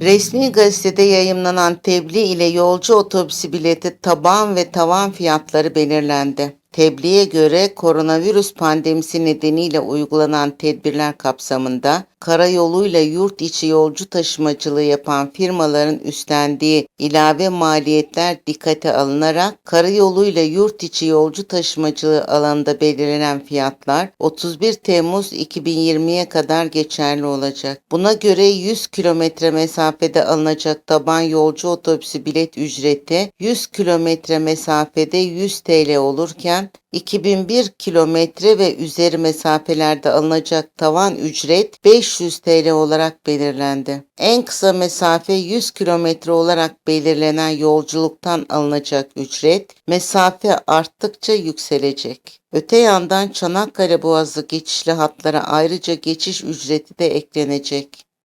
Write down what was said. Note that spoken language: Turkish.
Resmi gazetede yayımlanan tebliğ ile yolcu otobüsü bileti taban ve tavan fiyatları belirlendi. Tebliğe göre koronavirüs pandemisi nedeniyle uygulanan tedbirler kapsamında karayoluyla yurt içi yolcu taşımacılığı yapan firmaların üstlendiği ilave maliyetler dikkate alınarak karayoluyla yurt içi yolcu taşımacılığı alanında belirlenen fiyatlar 31 Temmuz 2020'ye kadar geçerli olacak. Buna göre 100 kilometre mesafede alınacak taban yolcu otobüsü bilet ücreti 100 kilometre mesafede 100 TL olurken 2001 kilometre ve üzeri mesafelerde alınacak tavan ücret 500 TL olarak belirlendi. En kısa mesafe 100 kilometre olarak belirlenen yolculuktan alınacak ücret mesafe arttıkça yükselecek. Öte yandan Çanakkale Boğazı geçişli hatlara ayrıca geçiş ücreti de eklenecek.